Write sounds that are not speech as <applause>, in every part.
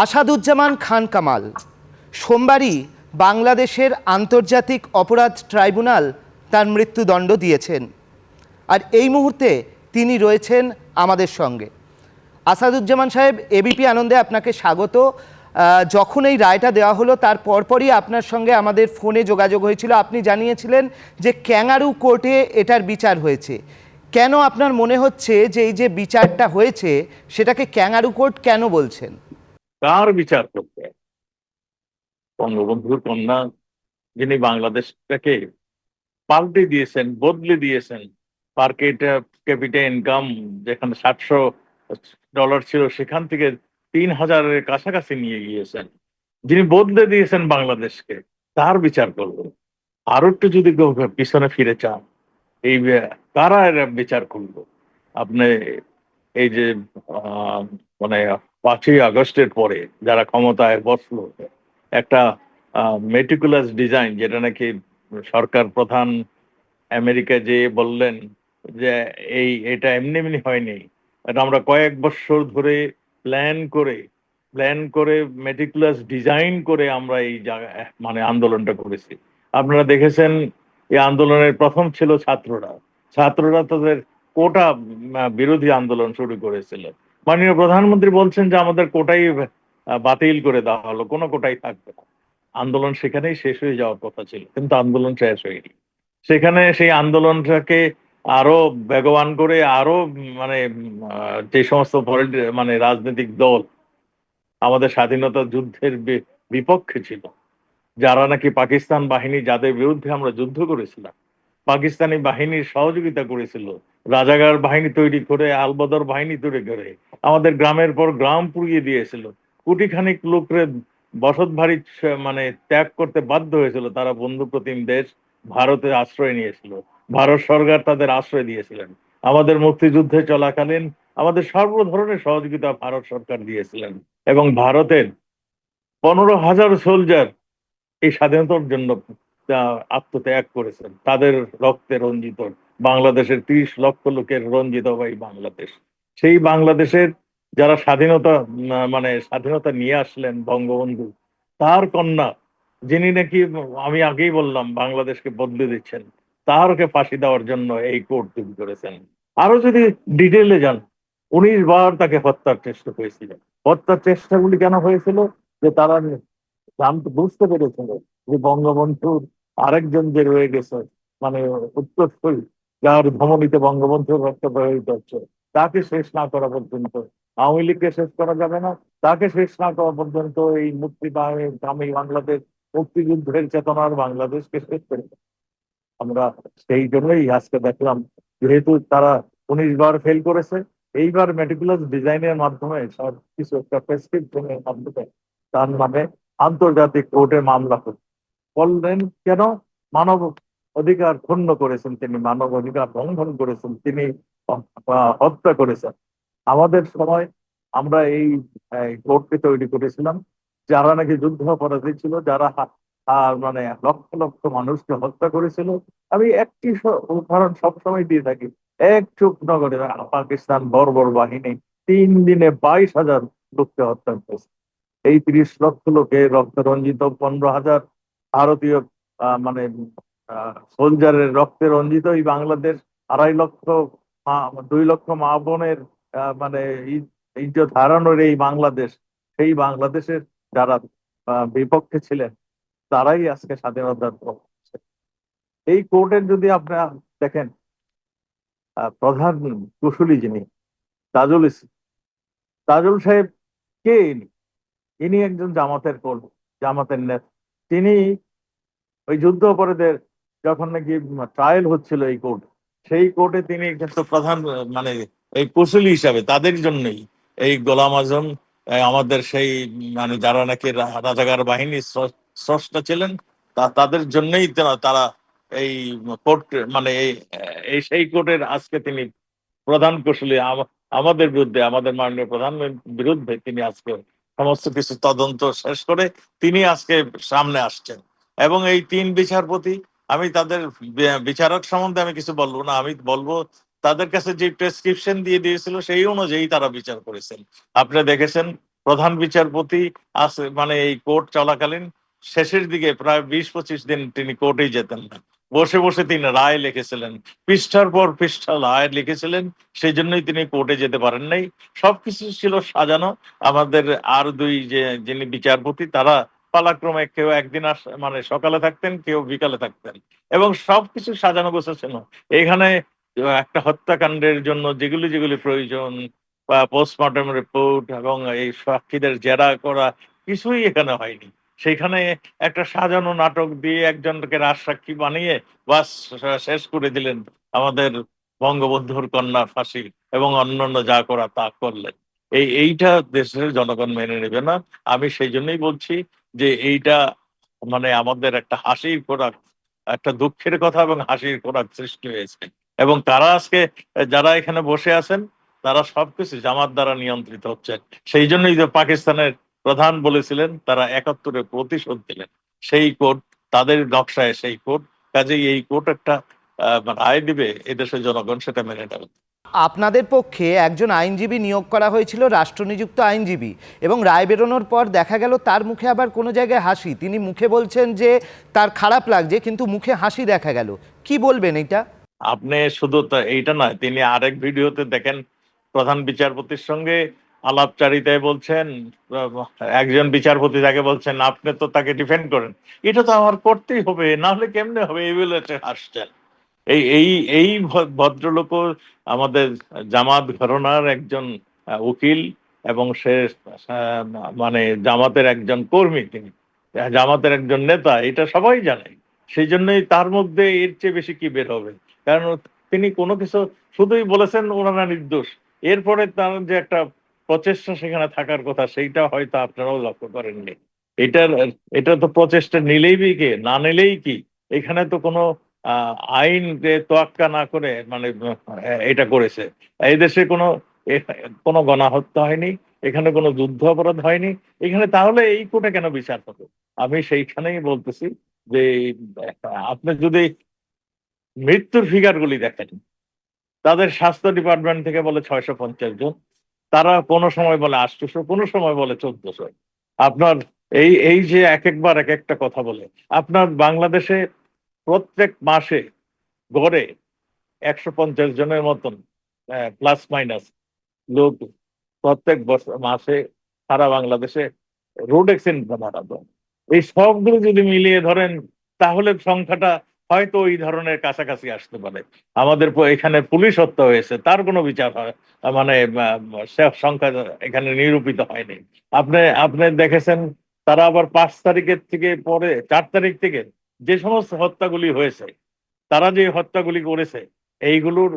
আসাদুজ্জামান খান কামাল। সোমবারই বাংলাদেশের আন্তর্জাতিক অপরাধ ট্রাইব্যুনাল তার মৃত্যুদণ্ড দিয়েছেন। আর এই মুহূর্তে তিনি রয়েছেন আমাদের সঙ্গে। আসাদুজ্জামান সাহেব এবিপি আনন্দে আপনাকে স্বাগত। যখন এই রায়টা দেওয়া হলো, তার পরপরই আপনার সঙ্গে আমাদের ফোনে যোগাযোগ হয়েছিল। আপনি জানিয়েছিলেন যে ক্যাঙ্গারু কোর্টে এটার বিচার হয়েছে। কেন আপনার মনে হচ্ছে যে এই যে বিচারটা হয়েছে, সেটাকে ক্যাঙ্গারু কোর্ট কেন বলছেন? কার বিচার করতে। বঙ্গবন্ধুর কন্যা যিনি বাংলাদেশটাকে পাল্টে দিয়েছেন, বদলে দিয়েছেন, পার ক্যাপিটা ইনকাম যেখানে সাতশো ডলার ছিল, সেখান থেকে তিন হাজারের কাছাকাছি নিয়ে গিয়েছেন। যিনি বদলে দিয়েছেন বাংলাদেশকে, তার বিচার করবেন আরও একটু যদি পিছনে ফিরে চান, এই, কারা বিচার করল? আপনি এই যে মানে পাঁচই আগস্টের পরে যারা ক্ষমতায় বসল, একটা মেটিকুলাস ডিজাইন যেটা নাকি সরকার প্রধান আমেরিকা যে বললেন যে এই, এটা এমনি এমনি হয়নি। আমরা কয়েক বছর ধরে প্ল্যান করে প্ল্যান করে মেটিকুলাস ডিজাইন করে আমরা এই মানে আন্দোলনটা করেছি। আপনারা দেখেছেন এই আন্দোলনের প্রথম ছিল ছাত্ররা। ছাত্ররা তাদের কোটা বিরোধী আন্দোলন শুরু করেছিল। মাননীয় প্রধানমন্ত্রী বলছেন যে আমাদের কোটাই বাতিল করে দেওয়া হলো, কোনো কোটাই থাকবে না। আন্দোলন সেখানেই শেষ হয়ে যাওয়ার কথা ছিল, কিন্তু আন্দোলন শেষ হয়নি। সেখানে সেই আন্দোলনটাকে আরও বেগবান করে, আরও মানে যে সমস্ত মানে রাজনৈতিক দল আমাদের স্বাধীনতা যুদ্ধের বিপক্ষে ছিল, যারা নাকি পাকিস্তান বাহিনী যাদের বিরুদ্ধে আমরা যুদ্ধ করেছিলাম পাকিস্তানি বাহিনীর সহযোগিতা করেছিল। রাজাগার বাহিনী তৈরি করে, আলবদর বাহিনী তৈরি করে, আমাদের গ্রামের পর গ্রাম পুড়িয়ে দিয়েছিল। কোটিখানিক লোকরে বসত ভারী মানে ত্যাগ করতে বাধ্য হয়েছিল। তারা বন্ধু প্রতিম দেশ ভারতে আশ্রয় নিয়েছিল। ভারত সরকার তাদের আশ্রয় দিয়েছিলেন। আমাদের মুক্তিযুদ্ধে চলাকালীন আমাদের সর্ব ধরনের সহযোগিতা ভারত সরকার দিয়েছিলেন। এবং ভারতের পনেরো হাজার সোলজার এই স্বাধীনতার জন্য আত্মত্যাগ করেছেন, তাদের রক্তে রঞ্জিত, বাংলাদেশের ত্রিশ লক্ষ লোকের রঞ্জিত ভাই বাংলাদেশ। সেই বাংলাদেশের যারা স্বাধীনতা মানে স্বাধীনতা নিয়ে আসলেন বঙ্গবন্ধু, তার কন্যা, যিনি নাকি আমি আগেই বললাম বাংলাদেশকে বদলে দিচ্ছেন, তারকে ফাঁসি দেওয়ার জন্য এই কোর্ট তৈরি করেছেন। আরও যদি ডিটেলে যান, উনিশ বার তাকে হত্যার চেষ্টা হয়েছিল। হত্যার চেষ্টাগুলি কেন হয়েছিল? যে তারা বুঝতে পেরেছিল যে বঙ্গবন্ধুর আরেকজন যে রয়ে গেছে মানে উত্তরসূরি, যার ধমনীতে বঙ্গবন্ধুর রক্ত প্রবাহিত হচ্ছে, তাকে শেষ না করা পর্যন্ত, আওয়ামী লীগকে শেষ করা যাবে না, তাকে শেষ না করা পর্যন্ত এই মুক্তি দামি বাংলাদেশ মুক্তিযুদ্ধের চেতনার বাংলাদেশকে শেষ করে আমরা সেই জন্যই আজকে দেখলাম, যেহেতু তারা উনিশ বার ফেল করেছে, এইবার মেটিকুলাস ডিজাইনের মাধ্যমে সব কিছু একটা প্রেসক্রিপশনের মাধ্যমে, তার নামে আন্তর্জাতিক কোর্টে মামলা করে বললেন, কেন? মানব অধিকার ক্ষুণ্ণ করেছেন তিনি, মানব অধিকার লঙ্ঘন করেছেন, তিনি হত্যা করেছেন। আমাদের সময় আমরা এই কোর্টকে তৈরি করেছিলাম, যারা নাকি যুদ্ধ অপরাধী ছিল, যারা মানে লক্ষ লক্ষ মানুষকে হত্যা করেছিল। আমি একটি উদাহরণ সবসময় দিয়ে থাকি। এক চুপ নগরে পাকিস্তান বর্বর বাহিনী তিন দিনে বাইশ হাজার লোককে হত্যা করেছে। এই ত্রিশ লক্ষ লোকে রক্ত রঞ্জিত, পনেরো হাজার ভারতীয় মানে সোলজারের রক্তে রঞ্জিত এই বাংলাদেশ আড়াই লক্ষ দুই লক্ষ মা বোনের মানে ইজ্জত হারানোর এই বাংলাদেশ, সেই বাংলাদেশের যারা বিপক্ষে ছিলেন, তারাই আজকে স্বাধীনতার পক্ষে এই কোর্টের যদি আপনারা দেখেন প্রধান কুশলী যিনি, তাজুল ইসলাম, তাজুল সাহেব কে ইনি? ইনি একজন জামাতের কর্মী, জামাতের নেতা। তিনি ওই যুদ্ধ অপরাধের যখন নাকি ট্রায়াল হচ্ছিল এই কোর্ট সেই কোর্টে তিনি কিন্তু প্রধান মানে এই কুশলী হিসাবে তাদের জন্যই এই গোলাম আজম আমাদের সেই মানে যারা নাকি রাজাকার বাহিনীর স্রষ্টা ছিলেন, তা, তাদের জন্যই তারা এই কোর্ট মানে এই সেই কোর্টের আজকে তিনি প্রধান কুশলী, আম- আমাদের বিরুদ্ধে, আমাদের মাননীয় প্রধানমন্ত্রীর বিরুদ্ধে তিনি আজকে সমস্ত কিছু তদন্ত শেষ করে তিনি আজকে সামনে আসছেন। এবং এই তিন বিচারপতি, আমি তাদের বিচারক সম্বন্ধে আমি কিছু বলব না, আমি বলব তাদের কাছে যে প্রেসক্রিপশন দিয়ে দিয়েছিল সেই অনুযায়ী তারা বিচার করেছেন। আপনি দেখেছেন, প্রধান বিচারপতি আছে মানে এই কোর্ট চলাকালীন শেষের দিকে প্রায় বিশ পঁচিশ দিন তিনি কোর্টেই যেতেন না। বসে বসে তিনি রায় লিখেছিলেন। পৃষ্ঠার পর পৃষ্ঠা রায় লিখেছিলেন, সেই জন্যই তিনি কোর্টে যেতে পারেন নাই। সবকিছু ছিল সাজানো। আমাদের আর দুই যে, যিনি বিচারপতি, তারা পালাক্রমে কেউ একদিন আস মানে সকালে থাকতেন, কেউ বিকালে থাকতেন। এবং সবকিছু সাজানো গোছানো এখানে একটা হত্যাকাণ্ডের জন্য যেগুলি যেগুলি প্রয়োজন, বা পোস্টমর্টম রিপোর্ট এবং এই সাক্ষীদের জেরা করা কিছুই এখানে হয়নি। সেখানে একটা সাজানো নাটক দিয়ে একজনকে রাজসাক্ষী বানিয়ে বাস, শেষ করে দিলেন আমাদের বঙ্গবন্ধুর কন্যা ফাঁসি এবং অন্যান্য যা করা তা করলেন। এই, এইটা দেশের জনগণ মেনে নেবে না। আমি সেই জন্যই বলছি যে এইটা মানে আমাদের একটা হাসির খোরাক একটা দুঃখের কথা এবং হাসির খোরাক সৃষ্টি হয়েছে। এবং তারা আজকে, যারা এখানে বসে আছেন, তারা সবকিছু জামাত দ্বারা নিয়ন্ত্রিত হচ্ছে। সেই জন্যই যে পাকিস্তানের প্রধান বলেছিলেন তারা একাত্তরে প্রতিশোধ দিলেন। সেই কোর্ট তাদের নকশায় সেই কোর্ট কাজেই এই কোর্ট একটা রায় দিবে এদেশের জনগণ সেটা মেনে নেবে। আপনাদের পক্ষে একজন আইনজীবী নিয়োগ করা হয়েছিল রাষ্ট্রনিযুক্ত আইনজীবী এবং রায় বেরোনোর পর দেখা গেল তার মুখে আবার কোনো জায়গায় হাসি। তিনি মুখে বলছেন যে তার খারাপ লাগছে কিন্তু মুখে হাসি দেখা গেল। কি বলবেন এটা আপনি শুধু এইটা নয় তিনি আরেক ভিডিওতে দেখেন প্রধান বিচারপতির সঙ্গে আলাপচারিতায় বলছেন, একজন বিচারপতি তাকে বলছেন, আপনি তো তাকে ডিফেন্ড করেন। এটা তো আমার করতেই হবে, না হলে কেমনে হবে? সে হাসছেন এই এই এই ভ- ভদ্রলোকও আমাদের জামাত ঘরনার একজন উকিল এবং সে মানে জামাতের একজন কর্মী তিনি। জামাতের একজন নেতা, এটা সবাই জানে। সেই জন্যই তার মধ্যে এর চেয়ে বেশি কি বের হবে? কারণ তিনি কোনো কিছু শুধুই বলেছেন, ওনারা নির্দোষ। এরপরে তার যে একটা প্রচেষ্টা সেখানে থাকার কথা, সেইটা হয়তো আপনারাও লক্ষ্য করেননি। এটার, এটা তো প্রচেষ্টা নিলেই কে, না নিলেই কি? এখানে তো কোনো আইন তোয়াক্কা না করে মানে এটা করেছে। এই দেশে কোনো কোনো গণহত্যা হয়নি, এখানে কোনো যুদ্ধ অপরাধ হয়নি। এখানে তাহলে এই কোর্টে কেন বিচার হবে? আমি সেইখানেই বলতেছি যে, আপনি যদি মৃত্যুর ফিগার গুলি দেখেন, তাদের স্বাস্থ্য ডিপার্টমেন্ট থেকে বলে ছয়শো পঞ্চাশ জন তারা কোনো সময় বলে আটশোশো কোনো সময় বলে চোদ্দশো। আপনার এই এই যে এক একবার এক একটা কথা বলে, আপনার বাংলাদেশে প্রত্যেক মাসে গড়ে একশো পঞ্চাশ জনের মতন প্লাস মাইনাস লোক প্রত্যেক বছর মাসে সারা বাংলাদেশে রোড অ্যাক্সিডেন্ট মারা যায় এই সবগুলো যদি মিলিয়ে ধরেন, তাহলে সংখ্যাটা হয়তো ওই ধরনের কাছাকাছি আসতে পারে। আমাদের এখানে পুলিশ হত্যা হয়েছে, তার কোনো বিচার হয় মানে সংখ্যা এখানে নিরূপিত হয়নি। আপনি আপনি দেখেছেন, তারা আবার পাঁচ তারিখের থেকে পরে, চার তারিখ থেকে যে সমস্ত হত্যাগুলি হয়েছে, তারা যে হত্যাগুলি করেছে, এইগুলোর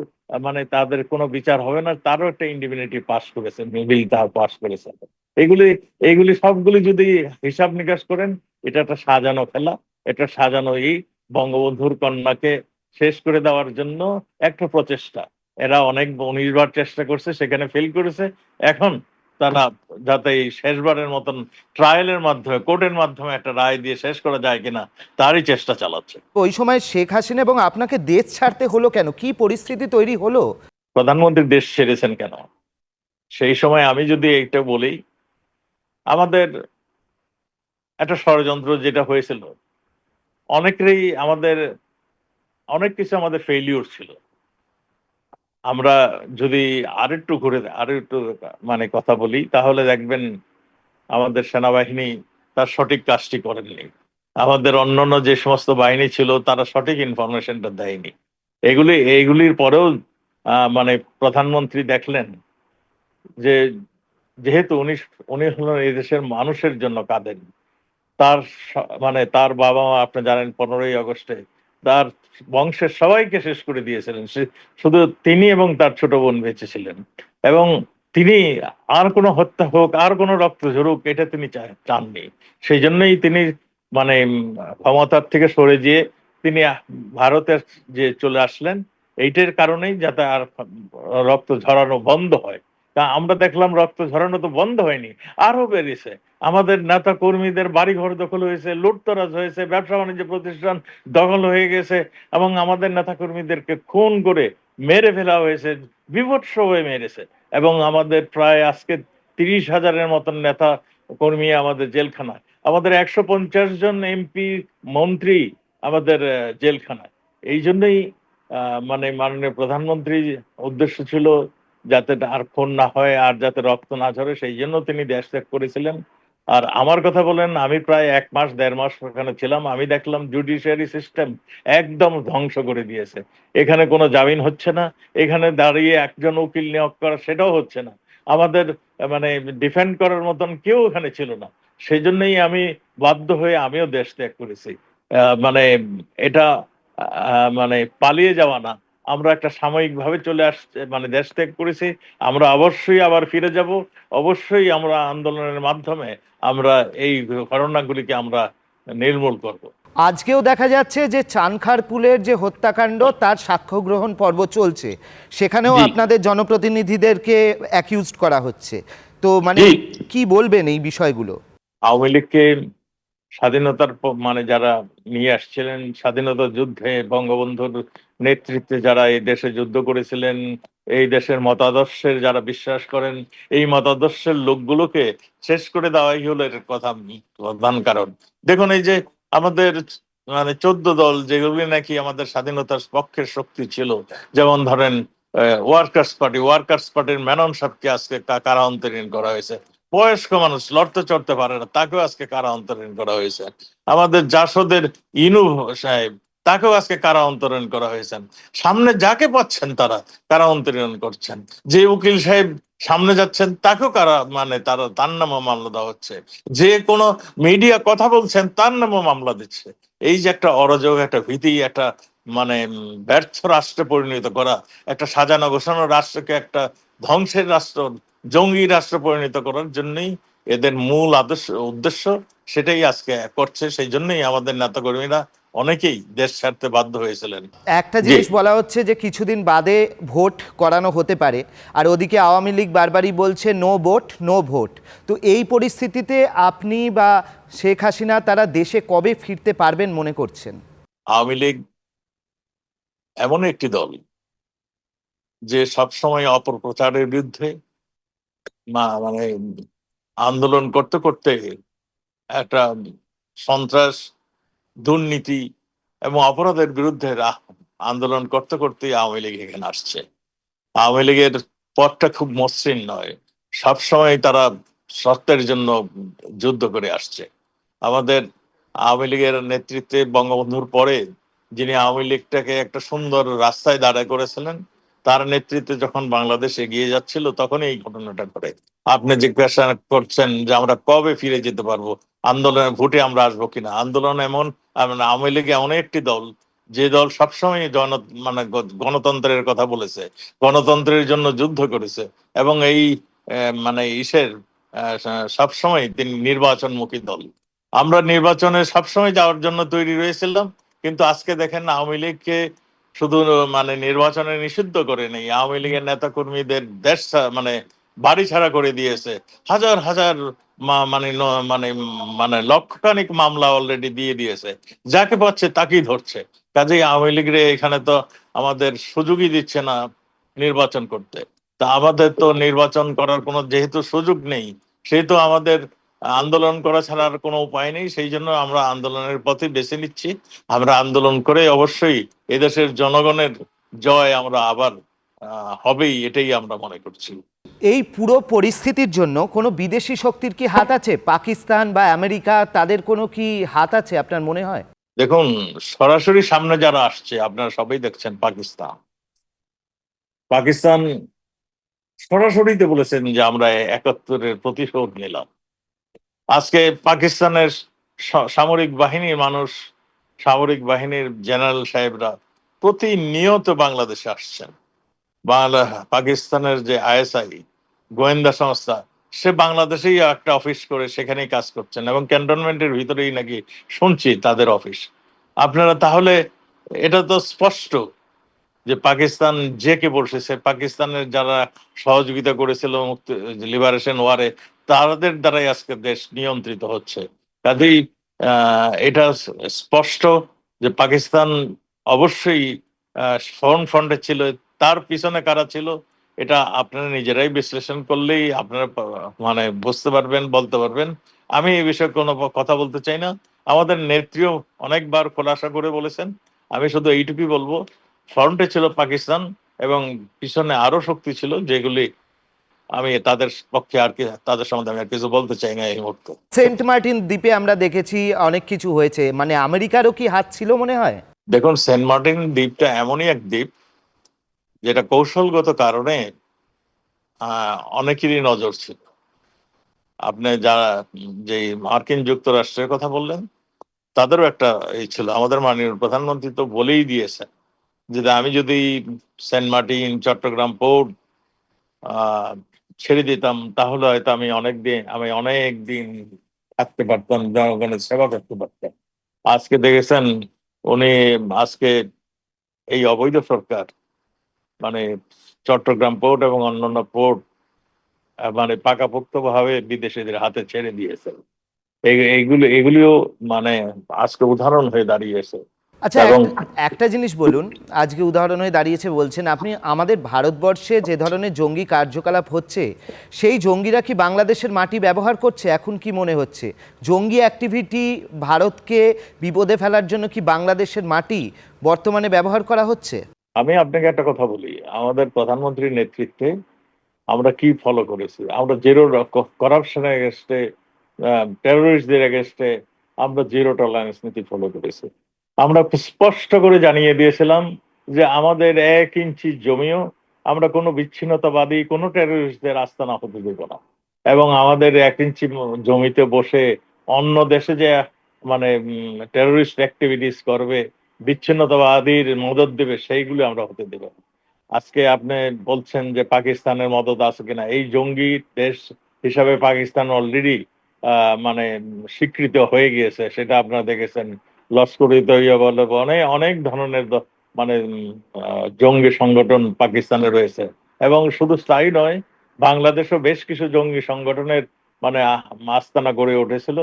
মানে তাদের কোনো বিচার হবে না, তারও একটা ইন্ডিমিনিটি পাস করেছে, বিল তার পাস করেছে। এগুলি, এইগুলি সবগুলি যদি হিসাব নিকাশ করেন, এটা একটা সাজানো খেলা, এটা সাজানো এই বঙ্গবন্ধুর কন্যাকে শেষ করে দেওয়ার জন্য একটা প্রচেষ্টা। এরা অনেক উনিশবার চেষ্টা করছে সেখানে ফেল করেছে। এখন তারা যাতে এই শেষবারের মতন ট্রায়ালের মাধ্যমে কোর্টের মাধ্যমে একটা রায় দিয়ে শেষ করা যায় কিনা তারই চেষ্টা চালাচ্ছে। ওই সময় শেখ হাসিনা এবং আপনাকে দেশ ছাড়তে হলো কেন? কি পরিস্থিতি তৈরি হলো? প্রধানমন্ত্রী দেশ ছেড়েছেন কেন? সেই সময় আমি যদি এইটা বলি আমাদের একটা ষড়যন্ত্র যেটা হয়েছিল অনেকেরই আমাদের, অনেক কিছু আমাদের ফেলিওর ছিল। আমরা যদি আরেকটু ঘুরে, আর একটু মানে কথা বলি, তাহলে দেখবেন আমাদের সেনাবাহিনী তার সঠিক কাজটি করেননি। আমাদের অন্যান্য যে সমস্ত বাহিনী ছিল, তারা সঠিক ইনফরমেশনটা দেয়নি। এগুলি এইগুলির পরেও মানে প্রধানমন্ত্রী দেখলেন যে, যেহেতু উনি উনি হলেন এই দেশের মানুষের জন্য কাঁদেন। তার মানে তার বাবা মা, আপনি জানেন পনেরোই আগস্টে তার বংশের সবাইকে শেষ করে দিয়েছিলেন। শুধু তিনি এবং তার ছোট বোন বেঁচে ছিলেন। এবং তিনি আর কোনো হত্যা হোক, আর কোনো রক্ত ঝরুক, এটা তিনি চাননি। সেই জন্যই তিনি মানে ক্ষমতার থেকে সরে গিয়ে তিনি ভারতে যে চলে আসলেন, এইটার কারণেই যাতে আর রক্ত ঝরানো বন্ধ হয়। তা আমরা দেখলাম রক্ত ঝরানো তো বন্ধ হয়নি। আরও বেড়েছে। আমাদের নেতা কর্মীদের বাড়িঘর দখল হয়েছে, লুটতরাজ হয়েছে, ব্যবসা বাণিজ্য প্রতিষ্ঠান দখল হয়ে গেছে এবং আমাদের নেতা কর্মীদেরকে খুন করে মেরে ফেলা হয়েছে, বিভৎস হয়ে মেরেছে। এবং আমাদের প্রায় আজকে তিরিশ হাজারের মতন নেতা কর্মী আমাদের জেলখানায়। আমাদের একশো পঞ্চাশ জন এমপি মন্ত্রী আমাদের জেলখানায়। এই জন্যই মানে মাননীয় প্রধানমন্ত্রী উদ্দেশ্য ছিল যাতে আর খুন না হয় আর যাতে রক্ত না ঝরে, সেই জন্য তিনি দেশ ত্যাগ করেছিলেন। আর আমার কথা বলেন, আমি প্রায় এক মাস, দেড় মাস ওখানে ছিলাম। আমি দেখলাম জুডিশিয়ারি সিস্টেম একদম ধ্বংস করে দিয়েছে। এখানে কোনো জামিন হচ্ছে না। এখানে দাঁড়িয়ে একজন উকিল নিয়োগ করা সেটাও হচ্ছে না। আমাদের মানে ডিফেন্ড করার মতন কেউ ওখানে ছিল না। সেই জন্যই আমি বাধ্য হয়ে আমিও দেশ ত্যাগ করেছি। মানে এটা মানে পালিয়ে যাওয়া না। আমরা একটা সাময়িক ভাবে চলে আসছে মানে দেশ ত্যাগ করেছি আমরা অবশ্যই আবার ফিরে যাব অবশ্যই আমরা আন্দোলনের মাধ্যমে আমরা এই ঘটনাগুলিকে আমরা নির্মূল করব। আজকেও দেখা যাচ্ছে যে চানখারপুলের যে হত্যাকাণ্ড তার সাক্ষ্য গ্রহণ পর্ব চলছে। সেখানেও আপনাদের জনপ্রতিনিধিদেরকে অ্যাকিউজড করা হচ্ছে। তো মানে কি বলবেন এই বিষয়গুলো? আওয়ামী লীগকে স্বাধীনতার মানে যারা নিয়ে আসছিলেন স্বাধীনতা যুদ্ধে বঙ্গবন্ধুর নেতৃত্বে যারা এই দেশে যুদ্ধ করেছিলেন, এই দেশের মতাদর্শের যারা বিশ্বাস করেন, এই মতাদর্শের লোকগুলোকে শেষ করে দেওয়াই হলো এর কথা প্রধান কারণ। দেখুন, এই যে আমাদের মানে চোদ্দ দল যেগুলি নাকি আমাদের স্বাধীনতার পক্ষের শক্তি ছিল, যেমন ধরেন ওয়ার্কার্স পার্টি, ওয়ার্কার্স পার্টির ম্যানন সাহেবকে আজকে কারা অন্তরীণ করা হয়েছে? বয়স্ক মানুষ, লড়তে চড়তে পারে না, তাকেও আজকে কারা অন্তরীণ করা হয়েছে? আমাদের জাসদের ইনু সাহেব তাকেও আজকে কারা অন্তরীণ করা হয়েছে সামনে যাকে পাচ্ছেন তারা কারা অন্তরীণ করছেন। যে উকিল সাহেব সামনে যাচ্ছেন, তাকেও কারা মানে তারা, তার নামে মামলা দেওয়া হচ্ছে। যে কোনো মিডিয়া কথা বলছেন, তার নামে মামলা দিচ্ছে। এই যে একটা অরাজক, একটা ভীতি, একটা মানে ব্যর্থ রাষ্ট্রে পরিণত করা, একটা সাজানো গোছানো রাষ্ট্রকে একটা ধ্বংসের রাষ্ট্র, জঙ্গি রাষ্ট্র পরিণত করার জন্যই এদের মূল আদর্শ, উদ্দেশ্য সেটাই আজকে করছে। সেই জন্যই আমাদের নেতাকর্মীরা অনেকেই দেশ ছাড়তে বাধ্য হয়েছিলেন। একটা জিনিস বলা হচ্ছে যে কিছুদিন বাদে ভোট করানো হতে পারে আর ওদিকে আওয়ামী লীগ বারবারই বলছে নো ভোট নো ভোট। তো এই পরিস্থিতিতে আপনি বা শেখ হাসিনা তারা দেশে কবে ফিরতে পারবেন মনে করছেন? আওয়ামী লীগ এমন একটি দল যে সবসময় অপপ্রচারের বিরুদ্ধে মা- মানে আন্দোলন করতে করতে একটা সন্ত্রাস দুর্নীতি এবং অপরাধের বিরুদ্ধে আন্দোলন করতে করতে আওয়ামী লীগ এখানে আসছে। আওয়ামী লীগের পথটা খুব মসৃণ নয়। সবসময় তারা সত্যের জন্য যুদ্ধ করে আসছে। আমাদের আওয়ামী লীগের নেতৃত্বে বঙ্গবন্ধুর পরে যিনি আওয়ামী লীগটাকে একটা সুন্দর রাস্তায় দাঁড়ায় করেছিলেন, তার নেতৃত্বে যখন বাংলাদেশ এগিয়ে যাচ্ছিল তখন এই ঘটনাটা ঘটে। আপনি জিজ্ঞাসা করছেন যে আমরা কবে ফিরে যেতে পারব? আন্দোলনে ভোটে আমরা আসব কিনা? আন্দোলন এমন মানে আওয়ামী লীগ এমন একটি দল, যে দল সবসময় জন মানে গণতন্ত্রের কথা বলেছে, গণতন্ত্রের জন্য যুদ্ধ করেছে এবং এই মানে ইসের সবসময় তিনি নির্বাচনমুখী দল। আমরা নির্বাচনে সবসময় যাওয়ার জন্য তৈরি রয়েছিলাম, কিন্তু আজকে দেখেন আওয়ামী লীগকে শুধু মানে নির্বাচনে নিষিদ্ধ করে নেই। আওয়ামী লীগের নেতা কর্মীদের দেশ মানে বাড়ি ছাড়া করে দিয়েছে। হাজার হাজার মানে মানে মানে লক্ষখানিক মামলা অলরেডি দিয়ে দিয়েছে। যাকে পাচ্ছে তাকেই ধরছে। কাজেই আওয়ামী লীগের এখানে তো আমাদের সুযোগই দিচ্ছে না নির্বাচন করতে। তা আমাদের তো নির্বাচন করার কোনো যেহেতু সুযোগ নেই, সেহেতু আমাদের আন্দোলন করা ছাড়া আর কোনো উপায় নেই। সেই জন্য আমরা আন্দোলনের পথে বেছে নিচ্ছি। আমরা আন্দোলন করে অবশ্যই এদেশের জনগণের জয় আমরা আবার হবেই, এটাই আমরা মনে করছি। এই পুরো পরিস্থিতির জন্য কোনো বিদেশি শক্তির কি হাত আছে? পাকিস্তান বা আমেরিকা, তাদের কোনো কি হাত আছে আপনার মনে হয়? দেখুন, সরাসরি সামনে যারা আসছে, আপনারা সবাই দেখছেন পাকিস্তান। পাকিস্তান সরাসরিতে বলেছেন যে আমরা একাত্তরের প্রতিশোধ নিলাম। আজকে পাকিস্তানের সামরিক বাহিনীর মানুষ, সামরিক বাহিনীর জেনারেল সাহেবরা প্রতিনিয়ত বাংলাদেশে আসছেন। বাংলা, পাকিস্তানের যে আইএসআই, গোয়েন্দা সংস্থা, সে বাংলাদেশেই একটা অফিস করে, সেখানেই কাজ করছেন এবং ক্যান্টনমেন্টের ভিতরেই নাকি শুনছি তাদের অফিস আপনারা তাহলে, এটা তো স্পষ্ট যে পাকিস্তান যে কে বসেছে পাকিস্তানের যারা সহযোগিতা করেছিল মুক্তি লিবারেশন ওয়ারে তাদের দ্বারাই আজকে দেশ নিয়ন্ত্রিত হচ্ছে। কাজেই এটা স্পষ্ট যে পাকিস্তান অবশ্যই ফ্রন্ট ফ্রন্টে ছিল তার পিছনে কারা ছিল এটা আপনারা নিজেরাই বিশ্লেষণ করলেই আপনারা মানে বুঝতে পারবেন বলতে পারবেন। আমি এই বিষয়ে কোনো কথা বলতে চাই না। আমাদের নেত্রীও অনেকবার খোলাসা করে বলেছেন। আমি শুধু এইটুকুই বলব ফ্রন্টে ছিল পাকিস্তান এবং পিছনে আরও শক্তি ছিল যেগুলি আমি তাদের পক্ষে আর কি তাদের সম্বন্ধে আমি আর কিছু বলতে চাই না এই মুহূর্তে। সেন্ট মার্টিন দ্বীপে আমরা দেখেছি অনেক কিছু হয়েছে। মানে আমেরিকারও কি হাত ছিল মনে হয়? দেখুন সেন্ট মার্টিন দ্বীপটা এমনই এক দ্বীপ যেটা কৌশলগত কারণে অনেকেরই নজর ছিল। আপনি যারা যে মার্কিন যুক্তরাষ্ট্রের কথা বললেন, তাদেরও একটা এই ছিল। আমাদের মাননীয় প্রধানমন্ত্রী তো বলেই দিয়েছেন যে আমি যদি সেন্ট মার্টিন, চট্টগ্রাম পোর্ট ছেড়ে দিতাম, তাহলে হয়তো আমি অনেক দিন, আমি অনেক দিন থাকতে পারতাম, জনগণের সেবা করতে পারতাম। আজকে দেখেছেন, উনি আজকে এই অবৈধ সরকার মানে চট্টগ্রাম পোর্ট এবং অন্যান্য পোর্ট মানে পাকাপোক্ত ভাবে বিদেশিদের হাতে ছেড়ে দিয়েছে। এই- এইগুলো এগুলিও মানে আজকে উদাহরণ হয়ে দাঁড়িয়েছে। আচ্ছা একটা জিনিস বলুন আজকে উদাহরণ হয়ে দাঁড়িয়েছে বলছেন আপনি আমাদের ভারতবর্ষে যে ধরনের জঙ্গি কার্যকলাপ হচ্ছে সেই জঙ্গিরা কি বাংলাদেশের মাটি ব্যবহার করছে? এখন কি মনে হচ্ছে? জঙ্গি অ্যাক্টিভিটি ভারতকে বিপদে ফেলার জন্য কি বাংলাদেশের মাটি বর্তমানে ব্যবহার করা হচ্ছে? আমি আপনাকে একটা কথা বলি। আমাদের প্রধানমন্ত্রীর নেতৃত্বে আমরা কি ফলো করেছি? আমরা জিরো করাপশনের এগেনস্টে টেরোরিস্টদের এগেনস্টে আমরা জিরো টলারেন্স নীতি ফলো করেছি। আমরা স্পষ্ট করে জানিয়ে দিয়েছিলাম যে আমাদের এক ইঞ্চি জমিও আমরা কোনো বিচ্ছিন্নতাবাদী, কোনো টেরোরিস্টদের আস্তানা হতে দেব না। এবং আমাদের এক ইঞ্চি জমিতে বসে অন্য দেশে যে মানে টেরোরিস্ট অ্যাক্টিভিটিস করবে বিচ্ছিন্নতাবাদীর মদত দেবে, সেইগুলো আমরা হতে দেব। আজকে আপনি বলছেন যে পাকিস্তানের মদত আছে কিনা। এই জঙ্গি দেশ হিসাবে পাকিস্তান অলরেডি মানে স্বীকৃত হয়ে গিয়েছে। সেটা আপনারা দেখেছেন। লস্কর অনেক অনেক ধরনের মানে জঙ্গি সংগঠন পাকিস্তানে রয়েছে। এবং শুধু তাই নয়, বাংলাদেশও বেশ কিছু জঙ্গি সংগঠনের মানে আস্তানা গড়ে উঠেছিল।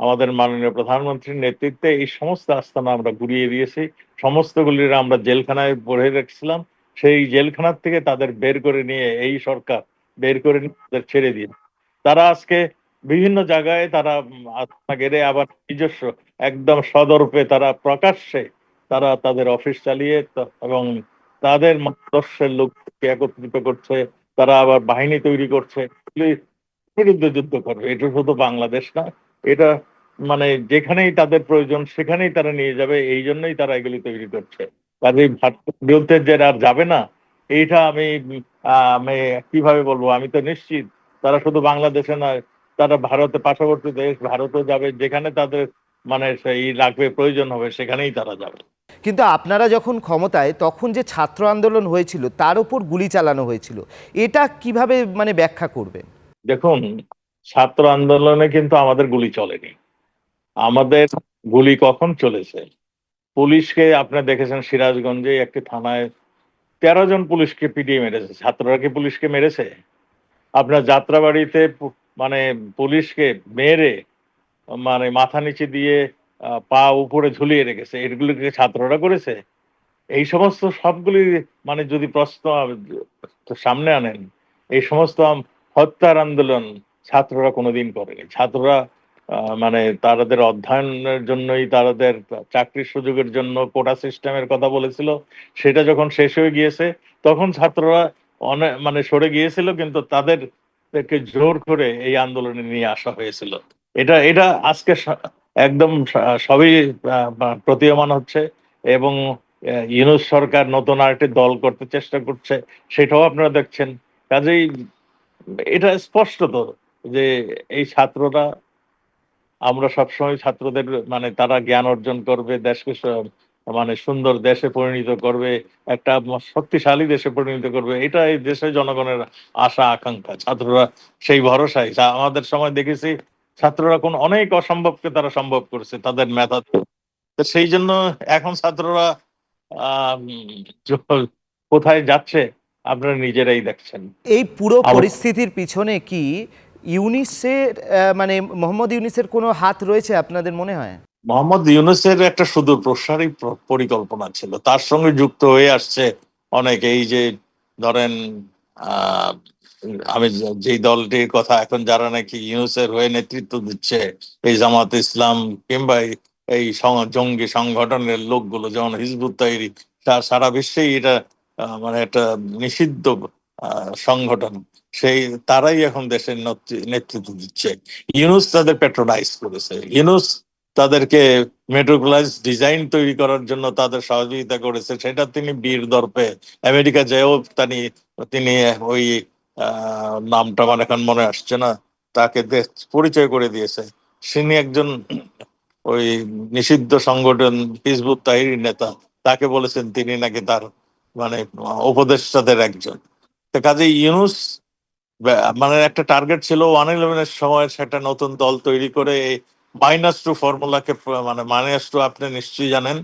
আমাদের মাননীয় প্রধানমন্ত্রীর নেতৃত্বে এই সমস্ত আস্তানা আমরা ঘুরিয়ে দিয়েছি। সমস্তগুলির আমরা জেলখানায় পড়ে রেখেছিলাম। সেই জেলখানার থেকে তাদের বের করে নিয়ে এই সরকার বের করে নিয়ে ছেড়ে দিয়ে তারা আজকে বিভিন্ন জায়গায় তারা আস্তানা গেড়ে আবার নিজস্ব একদম সদর্পে তারা প্রকাশ্যে তারা তাদের অফিস চালিয়ে এবং তাদের মতাদর্শের লোককে একত্রিত করছে, তারা আবার বাহিনী তৈরি করছে। বিরুদ্ধে যুদ্ধ করবে। এটা শুধু বাংলাদেশ না এটা মানে যেখানেই তাদের প্রয়োজন সেখানেই তারা নিয়ে যাবে এই জন্যই তারা এগুলি তৈরি করছে। কাজেই ভারতের বিরুদ্ধে যে আর যাবে না এইটা আমি আমি কীভাবে বলব? আমি তো নিশ্চিত তারা শুধু বাংলাদেশে নয় তারা ভারতে পার্শ্ববর্তী দেশ ভারতও যাবে যেখানে তাদের মানে সেই লাগবে প্রয়োজন হবে সেখানেই তারা যাবে। কিন্তু আপনারা যখন ক্ষমতায় তখন যে ছাত্র আন্দোলন হয়েছিল তার উপর গুলি চালানো হয়েছিল এটা কীভাবে মানে ব্যাখ্যা করবেন? দেখুন ছাত্র আন্দোলনে কিন্তু আমাদের গুলি চলেনি। আমাদের গুলি কখন চলেছে? পুলিশকে আপনি দেখেছেন সিরাজগঞ্জে একটি থানায় তেরো জন পুলিশকে পিটিয়ে মেরেছে। ছাত্ররা কি পুলিশকে মেরেছে? আপনার যাত্রাবাড়িতে মানে পুলিশকে মেরে মানে মাথা নিচে দিয়ে পা উপরে ঝুলিয়ে রেখেছে। এগুলোকে ছাত্ররা করেছে? এই সমস্ত সবগুলি মানে যদি প্রশ্ন সামনে আনেন, এই সমস্ত হত্যার আন্দোলন ছাত্ররা কোনোদিন করেনি ছাত্ররা মানে তাদের অধ্যয়নের জন্যই তাদের চাকরির সুযোগের জন্য কোটা সিস্টেমের কথা বলেছিল, সেটা যখন শেষ হয়ে গিয়েছে, তখন ছাত্ররা অনেক মানে সরে গিয়েছিল, কিন্তু তাদেরকে জোর করে এই আন্দোলনে নিয়ে আসা হয়েছিল। এটা এটা আজকে একদম সবই প্রতীয়মান হচ্ছে এবং ইউনুস সরকার নতুন আরেকটি দল করতে চেষ্টা করছে, সেটাও আপনারা দেখছেন। কাজেই, এটা স্পষ্ট তো যে এই ছাত্ররা আমরা সবসময় ছাত্রদের মানে তারা জ্ঞান অর্জন করবে দেশকে মানে সুন্দর দেশে পরিণত করবে একটা শক্তিশালী দেশে পরিণত করবে এটা এই দেশের জনগণের আশা আকাঙ্ক্ষা ছাত্ররা সেই ভরসায়। আমাদের সময় দেখেছি ছাত্ররা কোন অনেক অসম্ভবকে তারা সম্ভব করেছে তাদের মেধা তো। সেই জন্য এখন ছাত্ররা কোথায় যাচ্ছে আপনারা নিজেরাই দেখছেন। এই পুরো পরিস্থিতির পিছনে কি ইউনিসের মানে মোহাম্মদ ইউনিসের কোনো হাত রয়েছে আপনাদের মনে হয়? মোহাম্মদ ইউনুসের একটা সুদূর প্রসারী পরিকল্পনা ছিল। তার সঙ্গে যুক্ত হয়ে আসছে অনেক। এই যে ধরেন আমি যে- দলটির কথা এখন যারা নাকি ইউনুসের হয়ে নেতৃত্ব দিচ্ছে, এই জামাত ইসলাম কিংবা এই- জঙ্গি সংগঠনের লোকগুলো, যেমন হিজবুত তৈরি সারা বিশ্বেই এটা মানে একটা নিষিদ্ধ সংগঠন। সেই তারাই এখন দেশের নেতৃত্ব দিচ্ছে। ইউনুস তাদের পেট্রোনাইজ করেছে। ইউনুস তাদেরকে মেট্রোপ্লাস ডিজাইন তৈরি করার জন্য তাদের সহযোগিতা করেছে। সেটা তিনি বীর দর্পে, আমেরিকা যেও তিনি তিনি ওই নামটা আমার এখন মনে আসছে না, তাকে দে- পরিচয় করে দিয়েছে। তিনি একজন ওই নিষিদ্ধ সংগঠন, হিজবুত তাহির নেতা, তাকে বলেছেন তিনি নাকি তার মানে উপদেষ্টাদের একজন। কাজে ইউনুস মানে একটা টার্গেট ছিল ওয়ান ইলেভেনের সময় সেটা নতুন দল তৈরি করে মাইনাস টু ফর্মুলাকে মানে মাইনাস টু আপনি নিশ্চয়ই জানেন।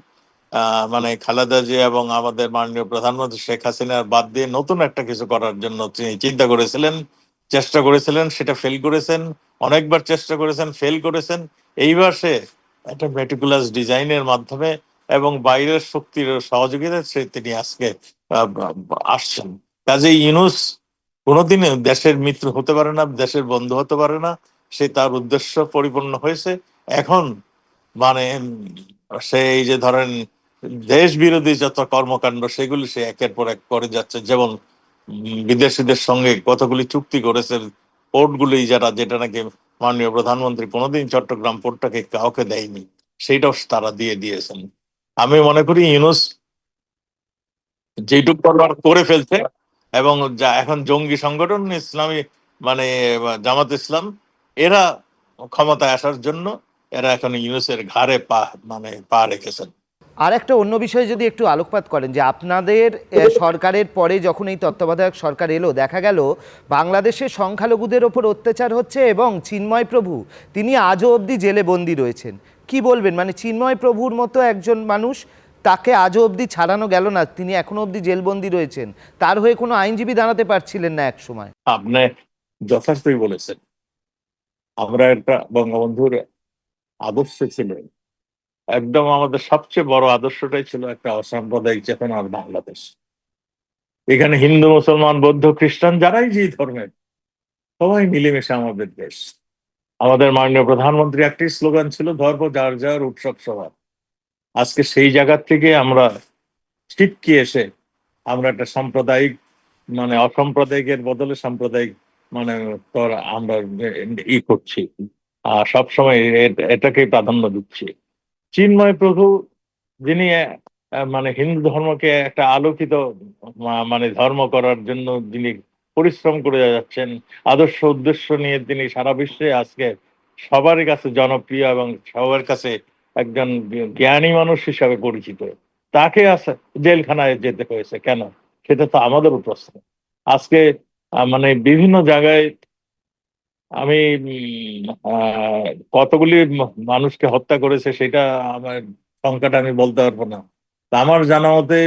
মানে খালেদা জিয়া এবং আমাদের মাননীয় প্রধানমন্ত্রী শেখ হাসিনার বাদ দিয়ে নতুন একটা কিছু করার জন্য তিনি চিন্তা করেছিলেন, চেষ্টা করেছিলেন, সেটা ফেল করেছেন, অনেকবার চেষ্টা করেছেন ফেল করেছেন। এইবার সে একটা মেটিকুলাস ডিজাইনের মাধ্যমে এবং বাইরের শক্তির সহযোগিতায় সে তিনি আজকে আসছেন। কাজে ইউনুস কোনোদিন দেশের মিত্র হতে পারে না, দেশের বন্ধু হতে পারে না, সে তার উদ্দেশ্য পরিপূর্ণ হয়েছে। এখন মানে সে এই যে ধরেন দেশ বিরোধী যত কর্মকাণ্ড, সেগুলি সে একের পর এক করে যাচ্ছে। যেমন বিদেশিদের সঙ্গে কতগুলি চুক্তি করেছে, পোর্টগুলি যারা, যেটা নাকি মাননীয় প্রধানমন্ত্রী কোনোদিন চট্টগ্রাম পোর্টটাকে কাউকে দেয়নি সেইটাও তারা দিয়ে দিয়েছেন। আমি মনে করি ইউনুস যেটুক করবার করে ফেলছে এবং যা, এখন জঙ্গি সংগঠন, ইসলামী মানে জামাত ইসলাম, এরা ক্ষমতায় আসার জন্য এরা এখন ইউনুসের ঘাড়ে পা মানে পা রেখেছেন। আর একটা অন্য বিষয়ে যদি একটু আলোকপাত করেন, যে আপনাদের সরকারের পরে যখন এই তত্ত্বাবধায়ক সরকার এলো, দেখা গেল বাংলাদেশের সংখ্যালঘুদের ওপর অত্যাচার হচ্ছে এবং চিন্ময় প্রভু, তিনি আজও অবধি জেলে বন্দি রয়েছেন। কি বলবেন? মানে চিন্ময় প্রভুর মতো একজন মানুষ তাকে আজও অবধি ছাড়ানো গেল না, তিনি এখনও অবধি জেলবন্দি রয়েছেন। তার হয়ে কোনো আইনজীবী দাঁড়াতে পারছিলেন না এক সময়। আপনি যথার্থই বলেছেন। আমরা একটা বঙ্গবন্ধুর আদর্শ ছিল। একদম আমাদের সবচেয়ে বড় আদর্শটাই ছিল একটা অসাম্প্রদায়িক চেতনার বাংলাদেশ। এখানে হিন্দু, মুসলমান, বৌদ্ধ, খ্রিস্টান, যারাই যে ধর্মের, সবাই মিলেমিশে আমাদের দেশ। আমাদের মাননীয় প্রধানমন্ত্রী একটি স্লোগান ছিল, ধর্ম যার যার, উৎসব সবার। আজকে সেই জায়গার থেকে আমরা ছিটকে এসে আমরা একটা সাম্প্রদায়িক মানে অসাম্প্রদায়িকের বদলে সাম্প্রদায়িক মানে তোর আমরা ই করছি। আর সবসময় এ- এটাকেই প্রাধান্য দিচ্ছি। চিন্ময় প্রভু, যিনি মানে হিন্দু ধর্মকে একটা আলোকিত মানে ধর্ম করার জন্য যিনি পরিশ্রম করে যাচ্ছেন, আদর্শ উদ্দেশ্য নিয়ে তিনি সারা বিশ্বে আজকে সবার কাছে জনপ্রিয় এবং সবার কাছে একজন জ্ঞানী মানুষ হিসাবে পরিচিত। তাকে জেলখানায় যেতে হয়েছে। কেন? সেটা তো আমাদেরও প্রশ্ন। আজকে মানে বিভিন্ন জায়গায় আমি কতগুলি মানুষকে হত্যা করেছে সেটা আমার সংখ্যাটা আমি বলতে পারব না। আমার জানা মতে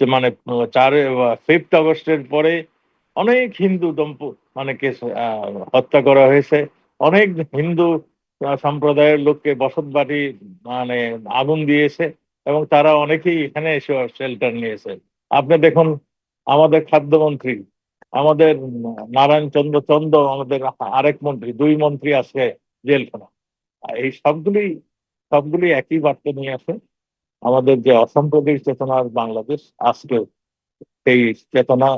মানে চার ফিফথ আগস্টের পরে অনেক হিন্দু দম্প মানে কে আহ, হত্যা করা হয়েছে। অনেক হিন্দু সম্প্রদায়ের লোককে বসত বাড়ি মানে আগুন দিয়েছে এবং তারা অনেকেই এখানে এসে শেল্টার নিয়েছে। আপনি দেখুন, আমাদের খাদ্যমন্ত্রী, আমাদের নারায়ণ চন্দ্র চন্দ্র আমাদের আরেক মন্ত্রী, দুই মন্ত্রী আছে জেলখানা এই সবগুলি সবগুলি একই বার্তা নিয়ে আসে। আমাদের যে অসাম্প্রদায়িক চেতনার বাংলাদেশ, আজকে সেই চেতনা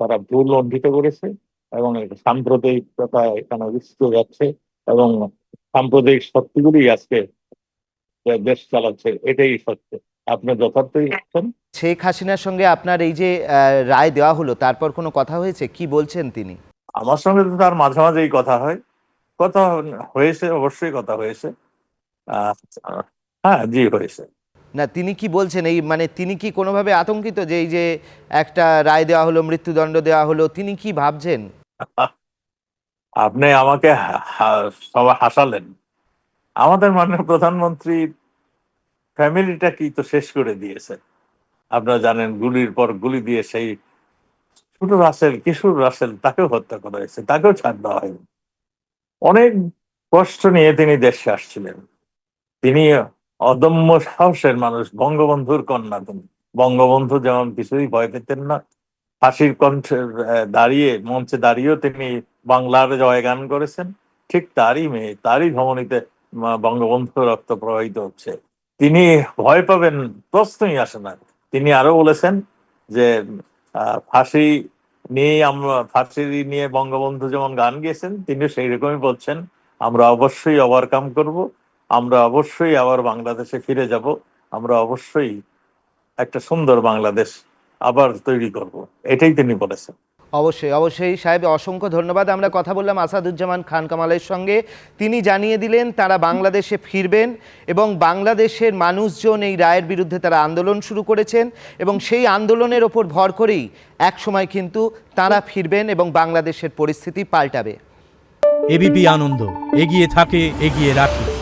তারা ভুল লঙ্ঘিত করেছে এবং সাম্প্রদায়িকতা এখানে উস্কে যাচ্ছে এবং সাম্প্রদায়িক শক্তিগুলি আজকে দেশ চালাচ্ছে এটাই সত্য। আপনি যথার্থই আছেন শেখ হাসিনার সঙ্গে আপনার এই যে আহ, রায় দেওয়া হলো তারপর কোনো কথা হয়েছে? কি বলছেন তিনি? আমার সঙ্গে তো তার মাঝে মাঝেই কথা হয়। কথা হয়েছে অবশ্যই কথা হয়েছে। হ্যাঁ জি হয়েছে। না তিনি কি বলছেন? এই মানে তিনি কি কোনোভাবে আতঙ্কিত যে এই যে একটা রায় দেওয়া হলো মৃত্যুদণ্ড দেওয়া হলো তিনি কি ভাবছেন? <laughs> আপনি আমাকে সবাই হাসালেন। আমাদের মাননীয় প্রধানমন্ত্রী ফ্যামিলিটা কি তো শেষ করে দিয়েছে। আপনারা জানেন গুলির পর গুলি দিয়ে সেই ছোট রাসেল, কিশোর রাসেল তাকেও হত্যা করা হয়েছে, তাকেও ছাড় দেওয়া হয়নি। অনেক কষ্ট নিয়ে তিনি দেশে আসছিলেন। তিনি অদম্য সাহসের মানুষ, বঙ্গবন্ধুর কন্যা তিনি। বঙ্গবন্ধু যেমন কিছুই ভয় পেতেন না ফাঁসির কণ্ঠে দাঁড়িয়ে, মঞ্চে দাঁড়িয়েও তিনি বাংলার জয়গান করেছেন। ঠিক তারই মেয়ে, তারই ধমনীতে বঙ্গবন্ধু রক্ত প্রবাহিত হচ্ছে। তিনি ভয় পাবেন, প্রশ্নই আসে না। তিনি আরও বলেছেন যে ফাঁসি নিয়ে আমরা, ফাঁসি নিয়ে বঙ্গবন্ধু যেমন গান গেয়েছেন, তিনি সেই রকমই বলছেন, আমরা অবশ্যই ওভারকাম করব, আমরা অবশ্যই আবার বাংলাদেশে ফিরে যাব, আমরা অবশ্যই একটা সুন্দর বাংলাদেশ আবার তৈরি করব। এটাই তিনি বলেছেন। অবশ্যই অবশ্যই। সাহেব অসংখ্য ধন্যবাদ। আমরা কথা বললাম আসাদুজ্জামান খান কামালের সঙ্গে। তিনি জানিয়ে দিলেন তারা বাংলাদেশে ফিরবেন এবং বাংলাদেশের মানুষজন এই রায়ের বিরুদ্ধে তারা আন্দোলন শুরু করেছেন এবং সেই আন্দোলনের ওপর ভর করেই একসময় কিন্তু তারা ফিরবেন এবং বাংলাদেশের পরিস্থিতি পাল্টাবে। এবিপি আনন্দ। এগিয়ে থাকে এগিয়ে রাখে।